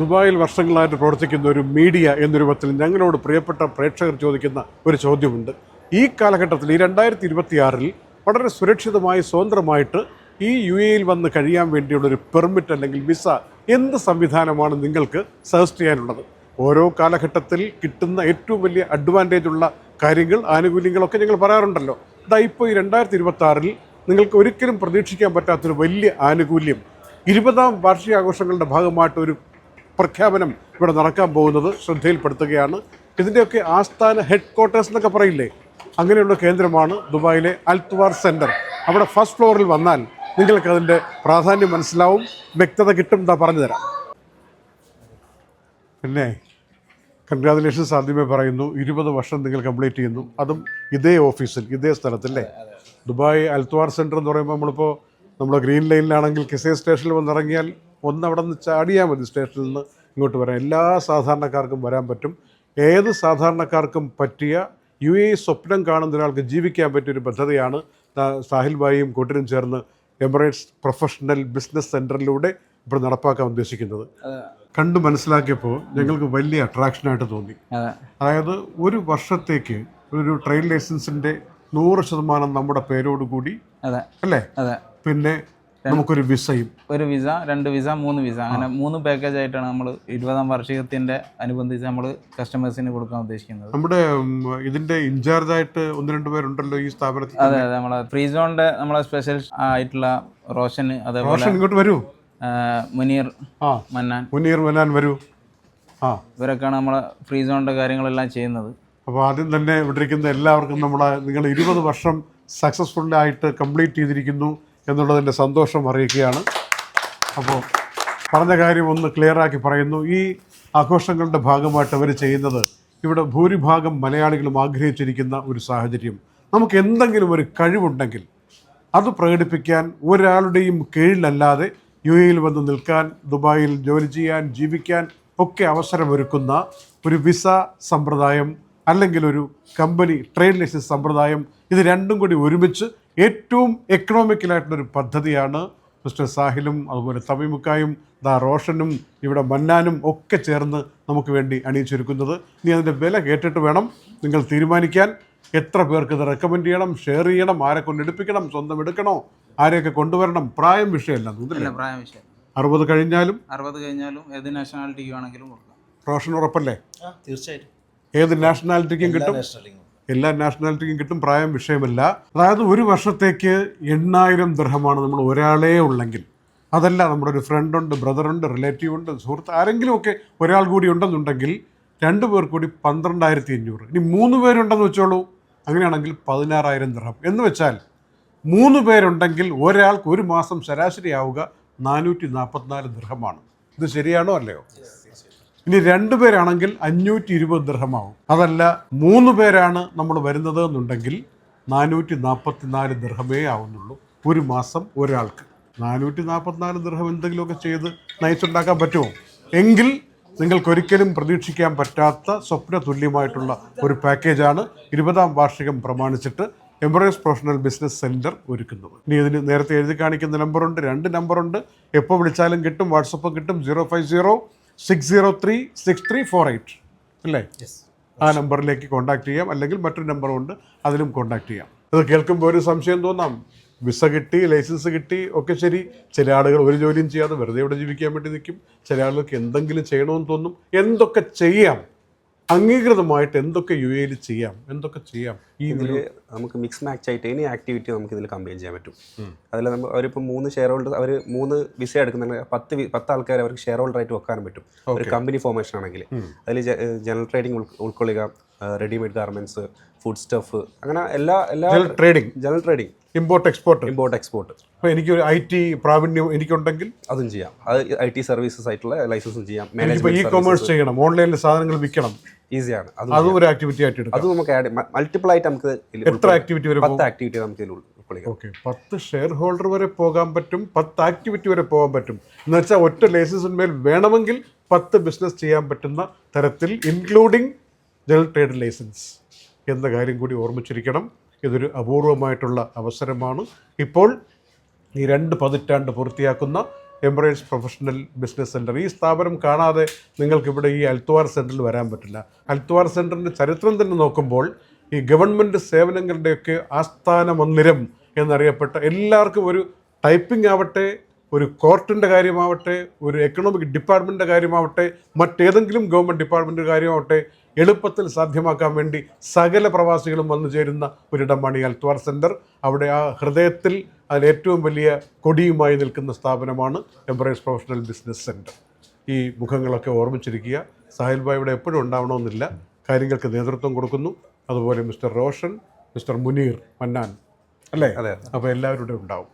ദുബായിൽ വർഷങ്ങളായിട്ട് പ്രവർത്തിക്കുന്ന ഒരു മീഡിയ എന്ന രൂപത്തിൽ ഞങ്ങളോട് പ്രിയപ്പെട്ട പ്രേക്ഷകർ ചോദിക്കുന്ന ഒരു ചോദ്യമുണ്ട്. ഈ കാലഘട്ടത്തിൽ ഈ രണ്ടായിരത്തി ഇരുപത്തിയാറിൽ വളരെ സുരക്ഷിതമായി സ്വതന്ത്രമായിട്ട് ഈ യു എയിൽ വന്ന് കഴിയാൻ വേണ്ടിയുള്ളൊരു പെർമിറ്റ് അല്ലെങ്കിൽ വിസ എന്ത് സംവിധാനമാണ് നിങ്ങൾക്ക് സജസ്റ്റ് ചെയ്യാനുള്ളത്? ഓരോ കാലഘട്ടത്തിൽ കിട്ടുന്ന ഏറ്റവും വലിയ അഡ്വാന്റേജ് ഉള്ള കാര്യങ്ങൾ ആനുകൂല്യങ്ങളൊക്കെ ഞങ്ങൾ പറയാറുണ്ടല്ലോ. ഇതാ ഇപ്പോൾ ഈ രണ്ടായിരത്തി ഇരുപത്തി നിങ്ങൾക്ക് ഒരിക്കലും പ്രതീക്ഷിക്കാൻ പറ്റാത്തൊരു വലിയ ആനുകൂല്യം ഇരുപതാം വാർഷികാഘോഷങ്ങളുടെ ഭാഗമായിട്ട് ഒരു പ്രഖ്യാപനം ഇവിടെ നടക്കാൻ പോകുന്നത് ശ്രദ്ധയിൽപ്പെടുത്തുകയാണ്. ഇതിന്റെയൊക്കെ ആസ്ഥാന ഹെഡ് ക്വാർട്ടേഴ്സ് എന്നൊക്കെ പറയില്ലേ? അങ്ങനെയുള്ള കേന്ദ്രമാണ് ദുബായിലെ അൽത്വാർ സെന്റർ അവിടെ ഫസ്റ്റ് ഫ്ലോറിൽ വന്നാൽ നിങ്ങൾക്ക് അതിന്റെ പ്രാധാന്യം മനസ്സിലാവും. വ്യക്തത കിട്ടും എന്താ പറഞ്ഞു തരാം പിന്നെ കൺഗ്രാജുലേഷൻസ് ആദ്യമേ പറയുന്നു. ഇരുപത് വർഷം നിങ്ങൾ കംപ്ലീറ്റ് ചെയ്യുന്നു. അതും ഇതേ ഓഫീസിൽ ഇതേ സ്ഥലത്തല്ലേ? ദുബായ് അൽത്വാർ സെന്റർ എന്ന് പറയുമ്പോൾ നമ്മളിപ്പോൾ നമ്മുടെ ഗ്രീൻ ലൈനിലാണെങ്കിൽ കിസേ സ്റ്റേഷനിൽ വന്നിറങ്ങിയാൽ ഒന്ന് അവിടെ നിന്ന് ചാടിയാൽ മതി സ്റ്റേഷനിൽ നിന്ന് ഇങ്ങോട്ട് വരാം എല്ലാ സാധാരണക്കാർക്കും വരാൻ പറ്റും. ഏത് സാധാരണക്കാർക്കും പറ്റിയ യു എ സ്വപ്നം കാണുന്ന ഒരാൾക്ക് ജീവിക്കാൻ പറ്റിയ ഒരു പദ്ധതിയാണ് സാഹിൽ ബായിയും കൂട്ടരും ചേർന്ന് എമിറേറ്റ്സ് പ്രൊഫഷണൽ ബിസിനസ് സെന്ററിലൂടെ ഇപ്പോൾ നടപ്പാക്കാൻ ഉദ്ദേശിക്കുന്നത്. കണ്ടു മനസ്സിലാക്കിയപ്പോൾ ഞങ്ങൾക്ക് വലിയ അട്രാക്ഷനായിട്ട് തോന്നി. അതായത് ഒരു വർഷത്തേക്ക് ഒരു ട്രെയിൻ ലൈസൻസിന്റെ നൂറ് ശതമാനം നമ്മുടെ പേരോടുകൂടി കൂടി അല്ലേ? പിന്നെ നമുക്കൊരു വിസയും. ഒരു വിസ രണ്ട് വിസ മൂന്ന് വിസ. അങ്ങനെ മൂന്ന് പാക്കേജ് ആയിട്ടാണ് നമ്മൾ ഇരുപതാം വാർഷികത്തിന്റെ അനുബന്ധിച്ച് നമ്മൾ കസ്റ്റമേഴ്സിന് കൊടുക്കാൻ ഉദ്ദേശിക്കുന്നത്. നമ്മുടെ ഇതിന്റെ ഇൻചാർജ് ആയിട്ട് ഒന്ന് രണ്ട് പേരുണ്ടല്ലോ ഈ സ്ഥാപനത്തിൽ അതെ അതെ. നമ്മളെ ഫ്രീ സോണിന്റെ നമ്മളെ സ്പെഷ്യൽ ആയിട്ടുള്ള റോഷൻ അതേപോലെ റോഷൻ ഇങ്ങോട്ട് വരൂ. മുനീർ മന്നാൻ. മുനീർ മന്നാൻ വരൂ. ആ. ഇവരൊക്കെയാണ് നമ്മളെ ഫ്രീ സോണിന്റെ കാര്യങ്ങളെല്ലാം ചെയ്യുന്നത്. അപ്പോൾ ആദ്യം തന്നെ ഇവിടെ ഇരിക്കുന്ന എല്ലാവർക്കും നമ്മളെ നിങ്ങൾ ഇരുപത് വർഷം സക്സസ്ഫുള്ളായിട്ട് കംപ്ലീറ്റ് ചെയ്തിരിക്കുന്നു. എന്നുള്ളതിന്റെ സന്തോഷം അറിയിക്കുകയാണ്. അപ്പോൾ പറഞ്ഞ കാര്യം ഒന്ന് ക്ലിയറാക്കി പറയുന്നു. ഈ ആഘോഷങ്ങളുടെ ഭാഗമായിട്ട് അവർ ചെയ്യുന്നത് ഇവിടെ ഭൂരിഭാഗം മലയാളികളും ആഗ്രഹിച്ചിരിക്കുന്ന ഒരു സാഹചര്യം. നമുക്ക് എന്തെങ്കിലും ഒരു കഴിവുണ്ടെങ്കിൽ അത് പ്രകടിപ്പിക്കാൻ ഒരാളുടെയും കീഴിലല്ലാതെ യു എയിൽ വന്ന് നിൽക്കാൻ ദുബായിൽ ജോലി ചെയ്യാൻ ജീവിക്കാൻ ഒക്കെ അവസരമൊരുക്കുന്ന ഒരു വിസ സമ്പ്രദായം അല്ലെങ്കിൽ ഒരു കമ്പനി ട്രേഡ് ലൈസൻസ് സമ്പ്രദായം ഇത് രണ്ടും കൂടി ഒരുമിച്ച് ഏറ്റവും എക്കണോമിക്കലായിട്ടുള്ളൊരു പദ്ധതിയാണ് മിസ്റ്റർ സാഹിലും അതുപോലെ തമിമുക്കായും ദാ റോഷനും ഇവിടെ മന്നാനും ഒക്കെ ചേർന്ന് നമുക്ക് വേണ്ടി അണിയിച്ചൊരുക്കുന്നത്. നീ അതിന്റെ വില കേട്ടിട്ട് വേണം നിങ്ങൾ തീരുമാനിക്കാൻ. എത്ര പേർക്ക് ഇത് റെക്കമെൻഡ് ചെയ്യണം ഷെയർ ചെയ്യണം ആരെ കൊണ്ട് എടുപ്പിക്കണം സ്വന്തം എടുക്കണോ ആരെയൊക്കെ കൊണ്ടുവരണം പ്രായം വിഷയമല്ല അല്ല പ്രായം വിഷയം. അറുപത് കഴിഞ്ഞാലും? അറുപത് കഴിഞ്ഞാലും ഏത് നാഷണാലിറ്റിക്കും ആണെങ്കിലും റോഷൻ ഉറപ്പല്ലേ? തീർച്ചയായിട്ടും. ഏത് നാഷണാലിറ്റിക്കും കിട്ടും? എല്ലാ നാഷണാലിറ്റിക്കും കിട്ടും പ്രായം വിഷയമല്ല. അതായത് ഒരു വർഷത്തേക്ക് എണ്ണായിരം ദൃഹമാണ് നമ്മൾ ഒരാളേ ഉള്ളെങ്കിൽ. അതല്ല നമ്മുടെ ഒരു ഫ്രണ്ടുണ്ട് ബ്രദറുണ്ട് റിലേറ്റീവ് ഉണ്ട് സുഹൃത്ത് ആരെങ്കിലുമൊക്കെ ഒരാൾ കൂടി ഉണ്ടെന്നുണ്ടെങ്കിൽ രണ്ട് പേർ കൂടി പന്ത്രണ്ടായിരത്തി അഞ്ഞൂറ് ഇനി മൂന്ന് പേരുണ്ടെന്ന് വെച്ചോളൂ. അങ്ങനെയാണെങ്കിൽ പതിനാറായിരം ദൃഹം എന്ന് വെച്ചാൽ മൂന്ന് പേരുണ്ടെങ്കിൽ ഒരാൾക്ക് ഒരു മാസം ശരാശരി ആവുക നാനൂറ്റി നാൽപ്പത്തിനാല് ദൃഹമാണ് ഇത് ശരിയാണോ അല്ലയോ? ഇനി രണ്ടു പേരാണെങ്കിൽ അഞ്ഞൂറ്റി ഇരുപത് ദൃഹമാവും. അതല്ല മൂന്ന് പേരാണ് നമ്മൾ വരുന്നത് എന്നുണ്ടെങ്കിൽ നാനൂറ്റി നാൽപ്പത്തിനാല് ദൃഹമേ ആവുന്നുള്ളൂ. ഒരു മാസം ഒരാൾക്ക്. നാനൂറ്റി നാൽപ്പത്തിനാല് ദൃഹം എന്തെങ്കിലുമൊക്കെ ചെയ്ത് നയിച്ചുണ്ടാക്കാൻ പറ്റുമോ? എങ്കിൽ നിങ്ങൾക്കൊരിക്കലും പ്രതീക്ഷിക്കാൻ പറ്റാത്ത സ്വപ്ന തുല്യമായിട്ടുള്ള ഒരു പാക്കേജാണ് ഇരുപതാം വാർഷികം പ്രമാണിച്ചിട്ട് എംബ്രോയ്സ് പ്രൊഫഷണൽ ബിസിനസ് സെന്റർ ഒരുക്കുന്നത്. ഇനി ഇതിന് നേരത്തെ എഴുതി കാണിക്കുന്ന നമ്പറുണ്ട് രണ്ട് നമ്പറുണ്ട് എപ്പോൾ വിളിച്ചാലും കിട്ടും വാട്സപ്പ് കിട്ടും zero five zero six zero three six three four eight അല്ലേ? ആ നമ്പറിലേക്ക് കോൺടാക്ട് ചെയ്യാം. അല്ലെങ്കിൽ മറ്റൊരു നമ്പറുണ്ട് അതിലും കോൺടാക്ട് ചെയ്യാം. ഇത് കേൾക്കുമ്പോൾ ഒരു സംശയം തോന്നാം. വിസ കിട്ടി ലൈസൻസ് കിട്ടി ഒക്കെ ശരി. ചില ആളുകൾ ഒരു ജോലിയും ചെയ്യാതെ വെറുതെ ഇവിടെ ജീവിക്കാൻ വേണ്ടി നിൽക്കും. ചില ആളുകൾക്ക് എന്തെങ്കിലും ചെയ്യണമെന്ന് തോന്നും. എന്തൊക്കെ ചെയ്യാം? അംഗീകൃതമായിട്ട് എന്തൊക്കെ യു എയിൽ ചെയ്യാം? എന്തൊക്കെ ചെയ്യാം? ഈ ഇതിൽ നമുക്ക് മിക്സ് മാച്ച് ആയിട്ട് എനി ആക്ടിവിറ്റി നമുക്ക് ഇതിൽ കമ്പയിൻ ചെയ്യാൻ പറ്റും. അതിൽ നമ്മൾ അവരിപ്പോൾ മൂന്ന് ഷെയർ ഹോൾഡർ അവർ മൂന്ന് വിസ എടുക്കുന്നുണ്ടെങ്കിൽ പത്ത് പത്ത് ആൾക്കാർ അവർക്ക് ഷെയർ ഹോൾഡർ ആയിട്ട് വെക്കാനും പറ്റും. ഒരു കമ്പനി ഫോർമേഷൻ ആണെങ്കിൽ അതിൽ ജനറൽ ട്രേഡിംഗ് ഉൾക്കൊള്ളുക റെഡിമെയ്ഡ് ഗാർമെന്റ്സ് ഫുഡ് സ്റ്റഫ് അങ്ങനെ എല്ലാ എല്ലാ trading general trading import export import export അപ്പോൾ എനിക്കൊരു ഐ ടി പ്രാവീണ്യം എനിക്കുണ്ടെങ്കിൽ? അതും ചെയ്യാം. അത് ഐ ടി സർവീസസ് ആയിട്ടുള്ള ലൈസൻസും ചെയ്യാം. എനിക്കിപ്പോൾ ഇ മാനേജ്മെന്റ് കൊമേഴ്സ് ചെയ്യണം. ഓൺലൈനിൽ സാധനങ്ങൾ വിൽക്കണം. ഈസിയാണ്. അത് ഒരു ആക്ടിവിറ്റി ആയിട്ട് എടുക്കാം. അത് നമുക്ക് ആഡ് മൾട്ടിപ്പിൾ ആയിട്ട് നമുക്ക് എത്ര ആക്ടിവിറ്റി വരെ പത്ത് ആക്ടിവിറ്റി നമുക്ക് ഇതിൽ ഓക്കെ പത്ത് ഷെയർ ഹോൾഡർ വരെ പോകാൻ പറ്റും പത്ത് ആക്ടിവിറ്റി വരെ പോകാൻ പറ്റും. എന്ന് വെച്ചാൽ ഒറ്റ ലൈസൻസിന്മേൽ വേണമെങ്കിൽ പത്ത് ബിസിനസ് ചെയ്യാൻ പറ്റുന്ന തരത്തിൽ ഇൻക്ലൂഡിങ് ജനറൽ ട്രേഡ് ലൈസൻസ് എന്ന കാര്യം കൂടി ഓർമ്മിച്ചിരിക്കണം. ഇതൊരു അപൂർവമായിട്ടുള്ള അവസരമാണ്. ഇപ്പോൾ ഈ രണ്ട് പതിറ്റാണ്ട് പൂർത്തിയാക്കുന്ന എംബ്രേസ് പ്രൊഫഷണൽ ബിസിനസ് സെന്റർ ഈ സ്ഥാപനം കാണാതെ നിങ്ങൾക്കിവിടെ ഈ അൽത്തുവാർ സെന്ററിൽ വരാൻ പറ്റില്ല. അൽത്തുവാർ സെന്ററിന്റെ ചരിത്രം തന്നെ നോക്കുമ്പോൾ ഈ ഗവൺമെന്റ് സേവനങ്ങളുടെയൊക്കെ ആസ്ഥാന മന്ദിരം എന്നറിയപ്പെട്ട എല്ലാവർക്കും ഒരു ടൈപ്പിംഗ് ആവട്ടെ ഒരു കോർട്ടിന്റെ കാര്യമാവട്ടെ ഒരു എക്കണോമിക് ഡിപ്പാർട്ട്മെന്റിന്റെ കാര്യമാവട്ടെ മറ്റേതെങ്കിലും ഗവൺമെന്റ് ഡിപ്പാർട്ട്മെന്റ് കാര്യമാവട്ടെ എളുപ്പത്തിൽ സാധ്യമാക്കാൻ വേണ്ടി സകല പ്രവാസികളും വന്നു ചേരുന്ന ഒരിടമാണ് ഈ അൽത്വാർ സെന്റർ അവിടെ ആ ഹൃദയത്തിൽ അതിൽ ഏറ്റവും വലിയ കൊടിയുമായി നിൽക്കുന്ന സ്ഥാപനമാണ് എംബ്രേസ് പ്രൊഫഷണൽ ബിസിനസ് സെന്റർ ഈ മുഖങ്ങളൊക്കെ ഓർമ്മിച്ചിരിക്കുക. സാഹിൽ ഭായ് ഇവിടെ എപ്പോഴും ഉണ്ടാവണമെന്നില്ല. കാര്യങ്ങൾക്ക് നേതൃത്വം കൊടുക്കുന്നു. അതുപോലെ മിസ്റ്റർ റോഷൻ മിസ്റ്റർ മുനീർ മന്നാൻ. അല്ലേ? അതെ അപ്പോൾ എല്ലാവരും ഇവിടെ ഉണ്ടാവും.